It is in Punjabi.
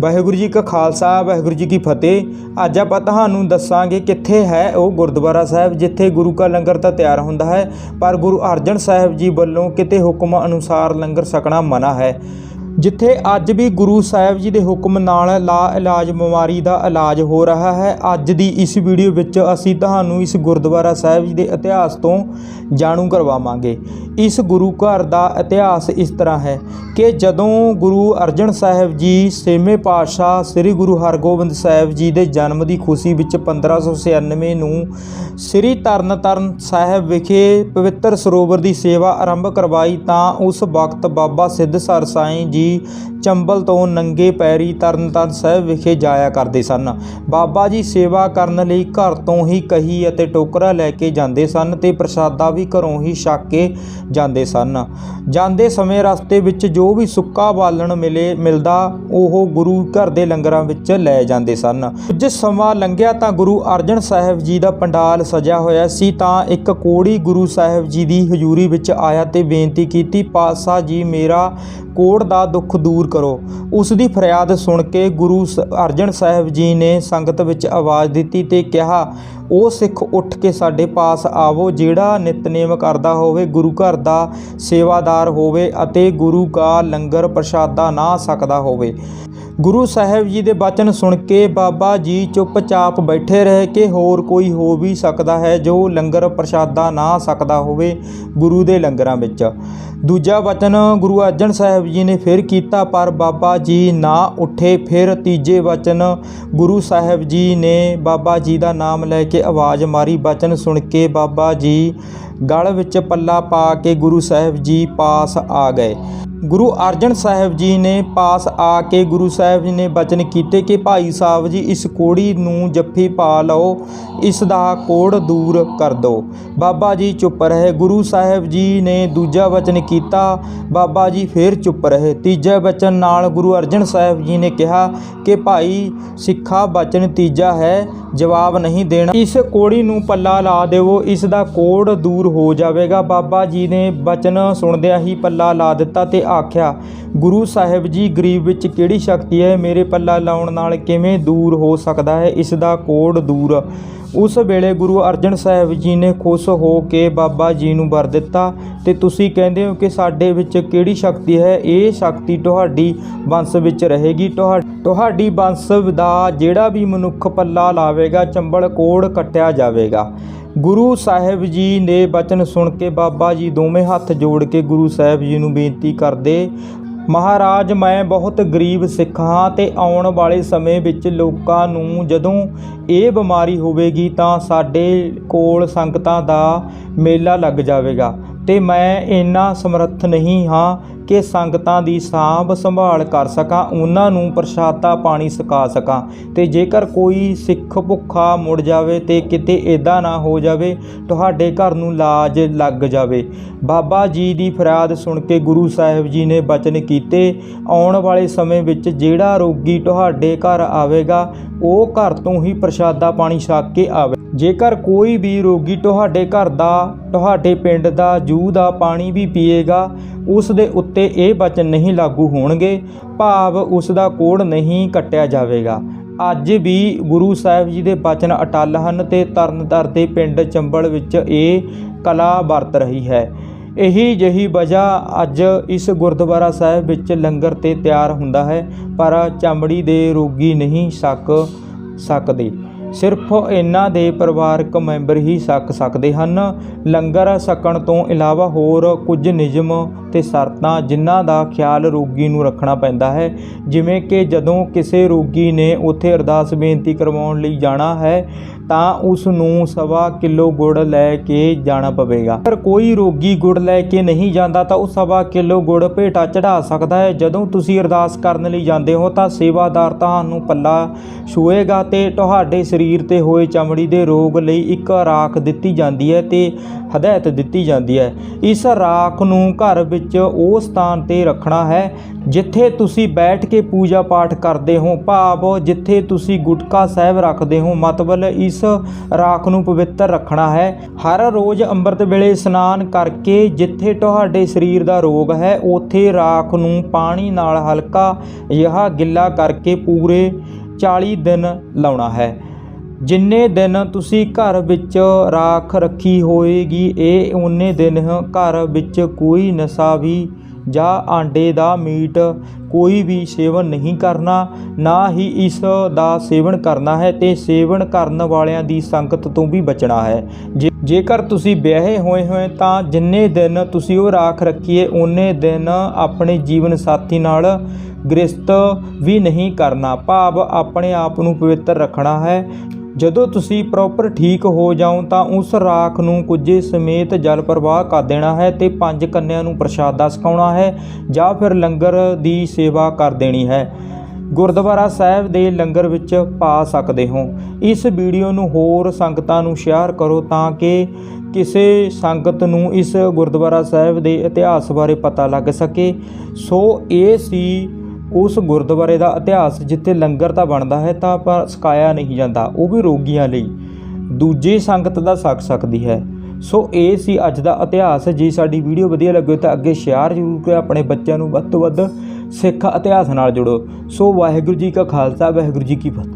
ਵਾਹਿਗੁਰੂ ਜੀ ਕਾ ਖਾਲਸਾ, ਵਾਹਿਗੁਰੂ ਜੀ ਕੀ ਫਤਿਹ। ਅੱਜ ਆਪਾਂ ਤੁਹਾਨੂੰ ਦੱਸਾਂਗੇ ਕਿੱਥੇ ਹੈ ਉਹ ਗੁਰਦੁਆਰਾ ਸਾਹਿਬ, ਜਿੱਥੇ ਗੁਰੂ ਕਾ ਲੰਗਰ ਤਾਂ ਤਿਆਰ ਹੁੰਦਾ ਹੈ, ਪਰ ਗੁਰੂ ਅਰਜਨ ਸਾਹਿਬ ਜੀ ਵੱਲੋਂ ਕਿਤੇ ਹੁਕਮ ਅਨੁਸਾਰ ਲੰਗਰ ਛਕਣਾ ਮਨਾ ਹੈ। ਜਿੱਥੇ ਅੱਜ ਵੀ ਗੁਰੂ ਸਾਹਿਬ ਜੀ ਦੇ ਹੁਕਮ ਨਾਲ ਲਾ ਇਲਾਜ ਬਿਮਾਰੀ ਦਾ ਇਲਾਜ ਹੋ ਰਿਹਾ ਹੈ, ਅੱਜ ਦੀ ਇਸ ਵੀਡੀਓ ਵਿੱਚ ਅਸੀਂ ਤੁਹਾਨੂੰ ਇਸ ਗੁਰਦੁਆਰਾ ਸਾਹਿਬ ਜੀ ਦੇ ਇਤਿਹਾਸ ਤੋਂ ਜਾਣੂ ਕਰਵਾਵਾਂਗੇ। ਇਸ ਗੁਰੂ ਘਰ ਦਾ ਇਤਿਹਾਸ ਇਸ ਤਰ੍ਹਾਂ ਹੈ ਕਿ ਜਦੋਂ ਗੁਰੂ ਅਰਜਨ ਸਾਹਿਬ ਜੀ ਛੇਵੇਂ ਪਾਤਸ਼ਾਹ ਸ੍ਰੀ ਗੁਰੂ ਹਰਗੋਬਿੰਦ ਸਾਹਿਬ ਜੀ ਦੇ ਜਨਮ ਦੀ ਖੁਸ਼ੀ ਵਿੱਚ 1596 ਨੂੰ ਸ੍ਰੀ ਤਰਨਤਾਰਨ ਸਾਹਿਬ ਵਿਖੇ ਪਵਿੱਤਰ ਸਰੋਵਰ ਦੀ ਸੇਵਾ ਆਰੰਭ ਕਰਵਾਈ, ਤਾਂ ਉਸ ਵਕਤ ਬਾਬਾ ਸਿੱਧਸਰ ਸਾਈਂ ਜੀ ਚੰਬਲ ਤੋਂ ਨੰਗੇ ਪੈਰੀ ਤਰਨਤਾਰਨ ਸਾਹਿਬ ਵਿਖੇ ਜਾਇਆ ਕਰਦੇ ਸਨ। ਬਾਬਾ ਜੀ ਸੇਵਾ ਕਰਨ ਲਈ ਘਰ ਤੋਂ ਹੀ ਕਹੀ ਅਤੇ ਟੋਕਰਾ ਲੈ ਕੇ ਜਾਂਦੇ ਸਨ ਤੇ ਪ੍ਰਸ਼ਾਦਾ ਵੀ ਘਰੋਂ ਹੀ ਛਕ ਕੇ ਜਾਂਦੇ ਸਨ। ਜਾਂਦੇ ਸਮੇਂ ਰਸਤੇ ਵਿੱਚ ਜੋ ਵੀ ਸੁੱਕਾ ਬਾਲਣ ਮਿਲੇ, ਮਿਲਦਾ, ਉਹ ਗੁਰੂ ਘਰ ਦੇ ਲੰਗਰਾਂ ਵਿੱਚ ਲੈ ਜਾਂਦੇ ਸਨ। ਕੁਝ ਸਮਾਂ ਲੰਘਿਆ ਤਾਂ ਗੁਰੂ ਅਰਜਨ ਸਾਹਿਬ ਜੀ ਦਾ ਪੰਡਾਲ ਸਜਿਆ ਹੋਇਆ ਸੀ ਤਾਂ ਇੱਕ ਕੋੜੀ ਗੁਰੂ ਸਾਹਿਬ ਜੀ ਦੀ ਹਜ਼ੂਰੀ ਵਿੱਚ ਆਇਆ ਤੇ ਬੇਨਤੀ ਕੀਤੀ, ਪਾਤਸ਼ਾਹ ਜੀ, ਮੇਰਾ ਕੋੜ ਦਾ ਦੁੱਖ ਦੂਰ ਕਰੋ। ਉਸ ਦੀ ਫਰਿਆਦ ਸੁਣ ਕੇ ਗੁਰੂ ਸ- ਅਰਜਨ ਸਾਹਿਬ ਜੀ ਨੇ ਸੰਗਤ ਵਿੱਚ ਆਵਾਜ਼ ਦਿੱਤੀ ਤੇ ਕਿਹਾ, ਉਹ ਸਿੱਖ ਉੱਠ ਕੇ ਸਾਡੇ ਪਾਸ ਆਵੋ, ਜਿਹੜਾ ਨਿਤਨੇਮ ਕਰਦਾ ਹੋਵੇ, ਗੁਰੂ ਘਰ ਦਾ ਸੇਵਾਦਾਰ ਹੋਵੇ ਅਤੇ ਗੁਰੂ ਕਾ ਲੰਗਰ ਪ੍ਰਸ਼ਾਦਾ ਨਾ ਸਕਦਾ ਹੋਵੇ। ਗੁਰੂ ਸਾਹਿਬ ਜੀ ਦੇ ਬਚਨ ਸੁਣ ਕੇ ਬਾਬਾ ਜੀ ਚੁੱਪਚਾਪ ਬੈਠੇ ਰਹੇ ਕਿ ਹੋਰ ਕੋਈ ਹੋ ਵੀ ਸਕਦਾ ਹੈ ਜੋ ਲੰਗਰ ਪ੍ਰਸ਼ਾਦਾ ਨਾ ਸਕਦਾ ਹੋਵੇ ਗੁਰੂ ਦੇ ਲੰਗਰਾਂ ਵਿੱਚ। ਦੂਜਾ ਵਚਨ ਗੁਰੂ ਅਰਜਨ ਸਾਹਿਬ ਜੀ ਨੇ ਫਿਰ ਕੀਤਾ, ਪਰ ਬਾਬਾ ਜੀ ਨਾ ਉੱਠੇ। ਫਿਰ ਤੀਜੇ ਵਚਨ ਗੁਰੂ ਸਾਹਿਬ ਜੀ ਨੇ ਬਾਬਾ ਜੀ ਦਾ ਨਾਮ ਲੈ ਕੇ ਆਵਾਜ਼ ਮਾਰੀ। ਬਚਨ ਸੁਣ ਕੇ ਬਾਬਾ ਜੀ ਗਲ ਵਿੱਚ ਪੱਲਾ ਪਾ ਕੇ ਗੁਰੂ ਸਾਹਿਬ ਜੀ ਪਾਸ ਆ ਗਏ। ਗੁਰੂ ਅਰਜਨ ਸਾਹਿਬ ਜੀ ਨੇ ਪਾਸ ਆ ਕੇ ਗੁਰੂ ਸਾਹਿਬ ਜੀ ਨੇ ਬਚਨ ਕੀਤੇ ਕਿ ਭਾਈ ਸਾਹਿਬ ਜੀ, ਇਸ ਕੋੜੀ ਨੂੰ ਜੱਫੀ ਪਾ ਲਓ, ਇਸ ਦਾ ਕੋੜ ਦੂਰ ਕਰ ਦਿਓ ਬਾਬਾ ਜੀ ਚੁੱਪ ਰਹੇ, ਗੁਰੂ ਸਾਹਿਬ ਜੀ ਨੇ ਦੂਜਾ ਵਚਨ ਕੀਤਾ, ਬਾਬਾ ਜੀ ਫੇਰ ਚੁੱਪ ਰਹੇ। ਤੀਜੇ ਵਚਨ ਨਾਲ ਗੁਰੂ ਅਰਜਨ ਸਾਹਿਬ ਜੀ ਨੇ ਕਿਹਾ ਕਿ ਭਾਈ, ਸਿੱਖਾ ਬਚਨ ਤੀਜਾ ਹੈ, ਜਵਾਬ ਨਹੀਂ ਦੇਣਾ। ਇਸ ਕੋੜੀ ਨੂੰ ਪੱਲਾ ਲਾ ਦੇਵੋ, ਇਸ ਦਾ ਕੋੜ ਦੂਰ ਹੋ ਜਾਵੇਗਾ। ਬਾਬਾ ਜੀ ਨੇ ਬਚਨ ਸੁਣਦਿਆਂ ਹੀ ਪੱਲਾ ਲਾ ਦਿੱਤਾ ਤੇ ਆਖਿਆ, ਗੁਰੂ ਸਾਹਿਬ ਜੀ, ਗਰੀਬ ਵਿੱਚ ਕਿਹੜੀ ਸ਼ਕਤੀ ਹੈ? ਮੇਰੇ ਪੱਲਾ ਲਾਉਣ ਨਾਲ ਕਿਵੇਂ ਦੂਰ ਹੋ ਸਕਦਾ ਹੈ? ਇਸ ਦਾ ਕੋੜ ਦੂਰ। ਉਸ ਵੇਲੇ ਗੁਰੂ ਅਰਜਨ ਸਾਹਿਬ ਜੀ ਨੇ ਖੁਸ਼ ਹੋ ਕੇ ਬਾਬਾ ਜੀ ਨੂੰ ਵਰ ਦਿੱਤਾ ਤੇ ਤੁਸੀਂ ਕਹਿੰਦੇ ਹੋ ਕਿ ਸਾਡੇ ਵਿੱਚ ਕਿਹੜੀ ਸ਼ਕਤੀ ਹੈ? ਇਹ ਸ਼ਕਤੀ ਤੁਹਾਡੀ ਵੰਸ਼ ਵਿੱਚ ਰਹੇਗੀ। ਤੁਹਾ- ਤੁਹਾਡੀ ਵੰਸ਼ ਦਾ ਜਿਹੜਾ ਵੀ ਮਨੁੱਖ ਪੱਲਾ ਲਾਵੇਗਾ, ਚੰਬਲ ਕੋੜ ਕੱਟਿਆ ਜਾਵੇਗਾ। ਗੁਰੂ ਸਾਹਿਬ ਜੀ ਨੇ ਬਚਨ ਸੁਣ ਕੇ ਬਾਬਾ ਜੀ ਦੋਵੇਂ ਹੱਥ ਜੋੜ ਕੇ ਗੁਰੂ ਸਾਹਿਬ ਜੀ ਨੂੰ ਬੇਨਤੀ ਕਰਦੇ, ਮਹਾਰਾਜ, ਮੈਂ ਬਹੁਤ ਗਰੀਬ ਸਿੱਖ ਹਾਂ ਤੇ ਆਉਣ ਵਾਲੇ ਸਮੇਂ ਵਿੱਚ ਲੋਕਾਂ ਨੂੰ ਜਦੋਂ ਇਹ ਬਿਮਾਰੀ ਹੋਵੇਗੀ ਤਾਂ ਸਾਡੇ ਕੋਲ ਸੰਗਤਾਂ ਦਾ ਮੇਲਾ ਲੱਗ ਜਾਵੇਗਾ ਤੇ ਮੈਂ ਇੰਨਾ ਸਮਰੱਥ ਨਹੀਂ ਹਾਂ ਕਿ ਸੰਗਤਾਂ ਦੀ ਸਾਂਭ ਸੰਭਾਲ ਕਰ ਸਕਾਂ, ਉਹਨਾਂ ਨੂੰ ਪ੍ਰਸ਼ਾਦਾ ਪਾਣੀ ਸਕਾ ਸਕਾਂ। ਤੇ ਜੇਕਰ ਕੋਈ ਸਿੱਖ ਭੁੱਖਾ ਮੁੜ ਜਾਵੇ ਤੇ ਕਿਤੇ ਇਦਾਂ ਨਾ ਹੋ ਜਾਵੇ, ਤੁਹਾਡੇ ਘਰ ਨੂੰ ਲਾਜ ਲੱਗ ਜਾਵੇ। ਬਾਬਾ ਜੀ ਦੀ ਫਰਿਆਦ ਸੁਣ ਕੇ ਗੁਰੂ ਸਾਹਿਬ ਜੀ ਨੇ ਬਚਨ ਕੀਤੇ, ਆਉਣ ਵਾਲੇ ਸਮੇਂ ਵਿੱਚ ਜਿਹੜਾ ਰੋਗੀ ਤੁਹਾਡੇ ਘਰ ਆਵੇਗਾ, ਉਹ ਘਰ ਤੋਂ ਹੀ ਪ੍ਰਸ਼ਾਦਾ ਪਾਣੀ ਛਕ ਕੇ ਆਵੇ। ਜੇਕਰ ਕੋਈ ਵੀ ਰੋਗੀ ਤੁਹਾਡੇ ਘਰ ਦਾ, ਤੁਹਾਡੇ ਪਿੰਡ ਦਾ ਜੂਹ ਦਾ ਪਾਣੀ ਵੀ ਪੀਏਗਾ ਉਸ ਦੇ ਉੱਤੇ ਇਹ ਬਚਨ ਨਹੀਂ ਲਾਗੂ ਹੋਣਗੇ। ਭਾਵ ਉਸ ਦਾ ਕੋੜ ਨਹੀਂ ਕੱਟਿਆ ਜਾਵੇਗਾ। ਅੱਜ ਵੀ ਗੁਰੂ ਸਾਹਿਬ ਜੀ ਦੇ ਬਚਨ ਅਟਲ ਹਨ ਤੇ ਤਰਨਤਾਰਨ ਦੇ ਪਿੰਡ ਚੰਬਲ ਵਿੱਚ ਇਹ ਕਲਾ ਵਰਤ ਰਹੀ ਹੈ। ਇਹੀ ਜਹੀ ਵਜ੍ਹਾ ਅੱਜ ਇਸ ਗੁਰਦੁਆਰਾ ਸਾਹਿਬ ਵਿੱਚ ਲੰਗਰ ਤੇ ਤਿਆਰ ਹੁੰਦਾ ਹੈ, ਪਰ ਚਮੜੀ ਦੇ ਰੋਗੀ ਨਹੀਂ ਛਕ ਸਕਦੇ। ਸਿਰਫ ਇਹਨਾਂ ਦੇ ਪਰਿਵਾਰਕ ਮੈਂਬਰ ਹੀ ਛਕ ਸਕਦੇ ਹਨ। ਲੰਗਰ ਸਕਣ ਤੋਂ ਇਲਾਵਾ ਹੋਰ ਕੁਝ ਨਿਯਮ ਤੇ ਸ਼ਰਤਾਂ ਜਿਨ੍ਹਾਂ ਦਾ ਖਿਆਲ ਰੋਗੀ ਨੂੰ ਰੱਖਣਾ ਪੈਂਦਾ ਹੈ। ਜਿਵੇਂ ਕਿ ਜਦੋਂ ਕਿਸੇ ਰੋਗੀ ਨੇ ਉੱਥੇ ਅਰਦਾਸ ਬੇਨਤੀ ਕਰਵਾਉਣ ਲਈ ਜਾਣਾ ਹੈ ਤਾਂ ਉਸ ਨੂੰ ਸਵਾ ਕਿਲੋ ਗੁੜ ਲੈ ਕੇ ਜਾਣਾ ਪਵੇਗਾ। ਪਰ ਕੋਈ ਰੋਗੀ ਗੁੜ ਲੈ ਕੇ ਨਹੀਂ ਜਾਂਦਾ ਤਾਂ ਉਹ ਸਵਾ ਕਿਲੋ ਗੁੜ ਭੇਟਾ ਚੜਾ ਸਕਦਾ ਹੈ। ਜਦੋਂ ਤੁਸੀਂ ਅਰਦਾਸ ਕਰਨ ਲਈ ਜਾਂਦੇ ਹੋ ਤਾਂ ਸੇਵਾਦਾਰ ਤੁਹਾਨੂੰ ਪੱਲਾ ਛੂਏਗਾ ਤੇ ਤੁਹਾਡੇ ਸਰੀਰ ਤੇ ਹੋਏ ਚਮੜੀ ਦੇ ਰੋਗ ਲਈ ਇੱਕ ਰਾਖ ਦਿੱਤੀ ਜਾਂਦੀ ਹੈ ਤੇ ਹਦਾਇਤ ਦਿੱਤੀ ਜਾਂਦੀ ਹੈ। ਇਸ ਰਾਖ ਨੂੰ ਘਰ ਵਿੱਚ ਉਹ ਸਥਾਨ ਤੇ ਰੱਖਣਾ ਹੈ, ਜਿੱਥੇ ਤੁਸੀਂ ਬੈਠ ਕੇ ਪੂਜਾ ਪਾਠ ਕਰਦੇ ਹੋ। ਭਾਵ ਜਿੱਥੇ ਤੁਸੀਂ ਗੁਟਕਾ ਸਾਹਿਬ ਰੱਖਦੇ ਹੋ ਮਤਲਬ ਇਸ ਰਾਖ ਨੂੰ ਪਵਿੱਤਰ ਰੱਖਣਾ ਹੈ। ਹਰ ਰੋਜ਼ ਅੰਮ੍ਰਿਤ ਵੇਲੇ ਇਸ਼ਨਾਨ ਕਰਕੇ ਜਿੱਥੇ ਤੁਹਾਡੇ ਸਰੀਰ ਦਾ ਰੋਗ ਹੈ, ਉੱਥੇ ਰਾਖ ਨੂੰ ਪਾਣੀ ਨਾਲ ਹਲਕਾ ਜਿਹਾ ਗਿੱਲਾ ਕਰਕੇ ਪੂਰੇ 40 ਦਿਨ ਲਾਉਣਾ ਹੈ। ਜਿੰਨੇ ਦਿਨ ਤੁਸੀਂ ਘਰ ਵਿੱਚ ਰਾਖ ਰੱਖੀ ਹੋਏਗੀ, ਇਹ ਉਨੇ ਦਿਨ ਘਰ ਵਿੱਚ ਕੋਈ ਨਸ਼ਾ ਵੀ ਜਾਂ ਆਂਡੇ ਦਾ ਮੀਟ ਕੋਈ ਵੀ ਸੇਵਨ ਨਹੀਂ ਕਰਨਾ, ਨਾ ਹੀ ਇਸ ਦਾ ਸੇਵਨ ਕਰਨਾ ਹੈ ਤੇ ਸੇਵਨ ਕਰਨ ਵਾਲਿਆਂ ਦੀ ਸੰਗਤ ਤੋਂ ਵੀ ਬਚਣਾ ਹੈ। ਜੇ- ਜੇਕਰ ਤੁਸੀਂ ਵਿਆਹੇ ਹੋਏ ਹੋਏ ਤਾਂ ਜਿੰਨੇ ਦਿਨ ਤੁਸੀਂ ਉਹ ਰਾਖ ਰੱਖੀਏ, ਉਨੇ ਦਿਨ ਆਪਣੇ ਜੀਵਨ ਸਾਥੀ ਨਾਲ ਗ੍ਰਸਤ ਵੀ ਨਹੀਂ ਕਰਨਾ। ਭਾਵ ਆਪਣੇ ਆਪ ਨੂੰ ਪਵਿੱਤਰ ਰੱਖਣਾ ਹੈ। ਜਦੋਂ ਤੁਸੀਂ ਪ੍ਰੋਪਰ ਠੀਕ ਹੋ ਜਾਓ ਤਾਂ ਉਸ ਰਾਖ ਨੂੰ ਕੁਝੇ ਸਮੇਤ ਜਲ ਪ੍ਰਵਾਹ ਕਰ ਦੇਣਾ ਹੈ ਤੇ ਪੰਜ ਕੰਨਿਆਂ ਨੂੰ ਪ੍ਰਸ਼ਾਦਾ ਛਕਾਉਣਾ ਹੈ ਜਾਂ ਫਿਰ ਲੰਗਰ ਦੀ ਸੇਵਾ ਕਰ ਦੇਣੀ ਹੈ। ਗੁਰਦੁਆਰਾ ਸਾਹਿਬ ਦੇ ਲੰਗਰ ਵਿੱਚ ਪਾ ਸਕਦੇ ਹੋ। ਇਸ ਵੀਡੀਓ ਨੂੰ ਹੋਰ ਸੰਗਤਾਂ ਨੂੰ ਸ਼ੇਅਰ ਕਰੋ ਤਾਂ ਕਿ ਕਿਸੇ ਸੰਗਤ ਨੂੰ ਇਸ ਗੁਰਦੁਆਰਾ ਸਾਹਿਬ ਦੇ ਇਤਿਹਾਸ ਬਾਰੇ ਪਤਾ ਲੱਗ ਸਕੇ। ਸੋ ਇਹ ਸੀ ਉਸ ਗੁਰਦੁਆਰੇ ਦਾ ਇਤਿਹਾਸ ਜਿੱਥੇ ਲੰਗਰ ਤਾਂ ਬਣਦਾ ਹੈ, ਤਾਂ ਪਰ ਸਕਾਇਆ ਨਹੀਂ ਜਾਂਦਾ। ਉਹ ਵੀ ਰੋਗੀਆਂ ਲਈ। ਦੂਜੀ ਸੰਗਤ ਦਾ ਸਕ ਸਕਦੀ ਹੈ। ਸੋ ਇਹ ਸੀ ਅੱਜ ਦਾ ਇਤਿਹਾਸ। ਜੇ ਸਾਡੀ ਵੀਡੀਓ ਵਧੀਆ ਲੱਗੇ ਤਾਂ ਅੱਗੇ ਸ਼ੇਅਰ ਜ਼ਰੂਰ ਕਰੋ ਆਪਣੇ ਬੱਚਿਆਂ ਨੂੰ ਵੱਧ ਤੋਂ ਵੱਧ ਸਿੱਖ ਇਤਿਹਾਸ ਨਾਲ ਜੁੜੋ। ਸੋ ਵਾਹਿਗੁਰੂ ਜੀ ਕਾ ਖਾਲਸਾ, ਵਾਹਿਗੁਰੂ ਜੀ ਕੀ ਫਤਿਹ।